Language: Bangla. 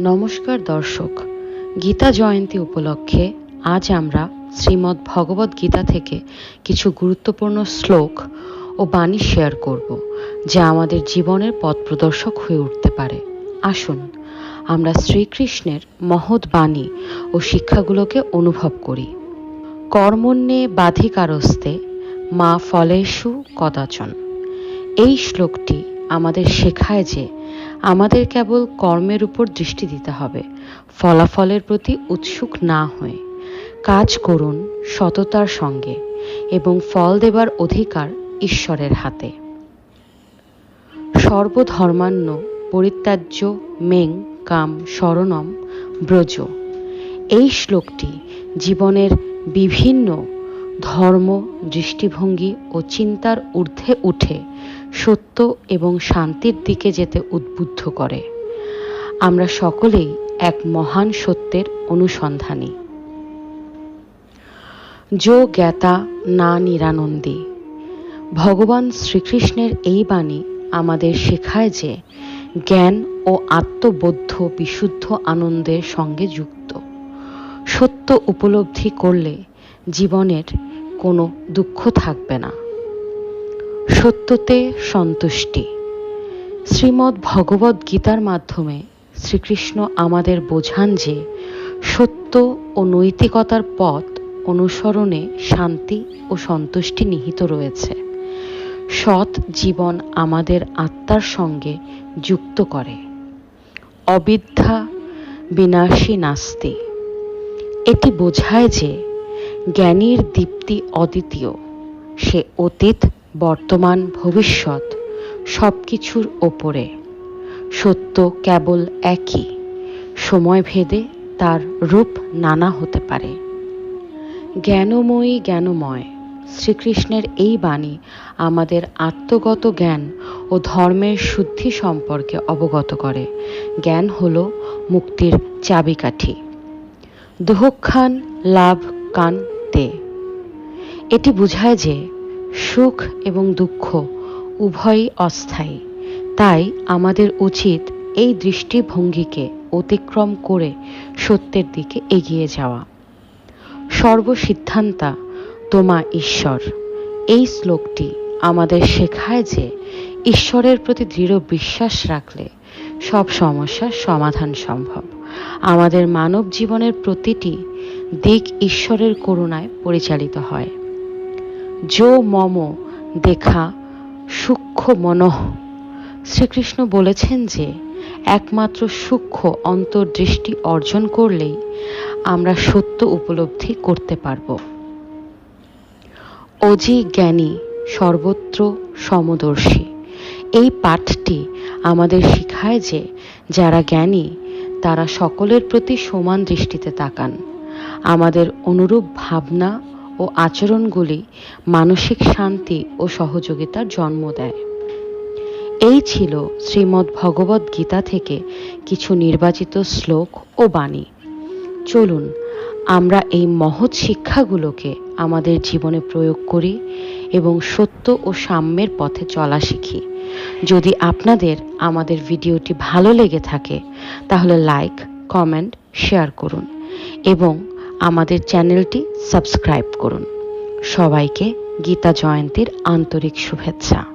নমস্কার দর্শক। গীতা জয়ন্তী উপলক্ষে আজ আমরা শ্রীমদ্ ভগবদ গীতা থেকে কিছু গুরুত্বপূর্ণ শ্লোক ও বাণী শেয়ার করব, যা আমাদের জীবনের পথ প্রদর্শক হয়ে উঠতে পারে। আসুন, আমরা শ্রীকৃষ্ণের মহৎ বাণী ও শিক্ষাগুলোকে অনুভব করি। কর্মণ্যে বাধিকারস্তে মা ফলেশু কদাচন। এই শ্লোকটি আমাদের শেখায় যে আমাদের কেবল কর্মের উপর দৃষ্টি দিতে হবে, ফলাফলের প্রতি উৎসুক না হয়ে। কাজ করুন সততার সঙ্গে এবং ফল দেবার অধিকার ঈশ্বরের হাতে। সর্বধর্মান্য পরিত্যাজ্য, মেং, কাম, শরণম, ব্রজ। এই শ্লোকটি জীবনের বিভিন্ন ধর্ম, দৃষ্টিভঙ্গি ও চিন্তার ঊর্ধ্বে উঠে সত্য এবং শান্তির দিকে যেতে উদ্বুদ্ধ করে। আমরা সকলেই এক মহান সত্যের অনুসন্ধানী। যো জ্ঞাতা না নিরানন্দী। ভগবান শ্রীকৃষ্ণের এই বাণী আমাদের শেখায় যে জ্ঞান ও আত্মবোধ্য বিশুদ্ধ আনন্দের সঙ্গে যুক্ত। সত্য উপলব্ধি করলে জীবনের কোনো দুঃখ থাকবে না। সত্যতে সন্তুষ্টি। শ্রীমদ্ ভগবদ গীতার মাধ্যমে শ্রীকৃষ্ণ আমাদের বোঝান যে সত্য ও নৈতিকতার পথ অনুসরণে শান্তি ও সন্তুষ্টি নিহিত রয়েছে। সৎ জীবন আমাদের আত্মার সঙ্গে যুক্ত করে। অবিদ্যা বিনাশী নাস্তি। এটি বোঝায় যে জ্ঞানীর দীপ্তি অদ্বিতীয়। সে অতীত বর্তমান ভবিষ্যৎ সব কিছুর ওপরে। সত্য কেবল একই। সময় ভেদে তার রূপ নানা হতে পারে। জ্ঞানময়ী জ্ঞানময়, শ্রীকৃষ্ণের এই বাণী আমাদের আত্মগত জ্ঞান ও ধর্মের শুদ্ধি সম্পর্কে অবগত করে। জ্ঞান হল মুক্তির চাবিকাঠি। দুহখান লাভ, কান, তে। এটি বোঝায় যে সুখ এবং দুঃখ উভয়ই অস্থায়ী। তাই আমাদের উচিত এই দৃষ্টিভঙ্গিকে অতিক্রম করে সত্যের দিকে এগিয়ে যাওয়া। সর্বসিদ্ধান্তা তোমা ঈশ্বর। এই শ্লোকটি আমাদের শেখায় যে ঈশ্বরের প্রতি দৃঢ় বিশ্বাস রাখলে সব সমস্যার সমাধান সম্ভব। আমাদের মানব জীবনের প্রতিটি দিক ঈশ্বরের করুণায় পরিচালিত হয়। যো মম, দেখা সূক্ষ্ম মনঃ। শ্রীকৃষ্ণ বলেছেন যে, একমাত্র সূক্ষ্ম অন্তর্দৃষ্টি অর্জন করলেই আমরা সত্য উপলব্ধি করতে পারব। অজি জ্ঞানী, সর্বত্র সমদর্শী। এই পাঠটি আমাদের শিখায় যে, যারা জ্ঞানী, তারা সকলের প্রতি সমান দৃষ্টিতে তাকান। আমাদের অনুরূপ ভাবনা ও আচরণগুলি মানসিক শান্তি ও সহযোগিতার জন্ম দেয়। এই ছিল শ্রীমদ্ ভগবদ গীতা থেকে কিছু নির্বাচিত শ্লোক ও বাণী। চলুন, আমরা এই মহৎ শিক্ষাগুলোকে আমাদের জীবনে প্রয়োগ করি এবং সত্য ও সাম্যের পথে চলা শিখি। যদি আপনাদের আমাদের ভিডিওটি ভালো লেগে থাকে, তাহলে লাইক, কমেন্ট, শেয়ার করুন এবং আমাদের চ্যানেলটি সাবস্ক্রাইব করুন। সবাইকে গীতা জয়ন্তীর আন্তরিক শুভেচ্ছা।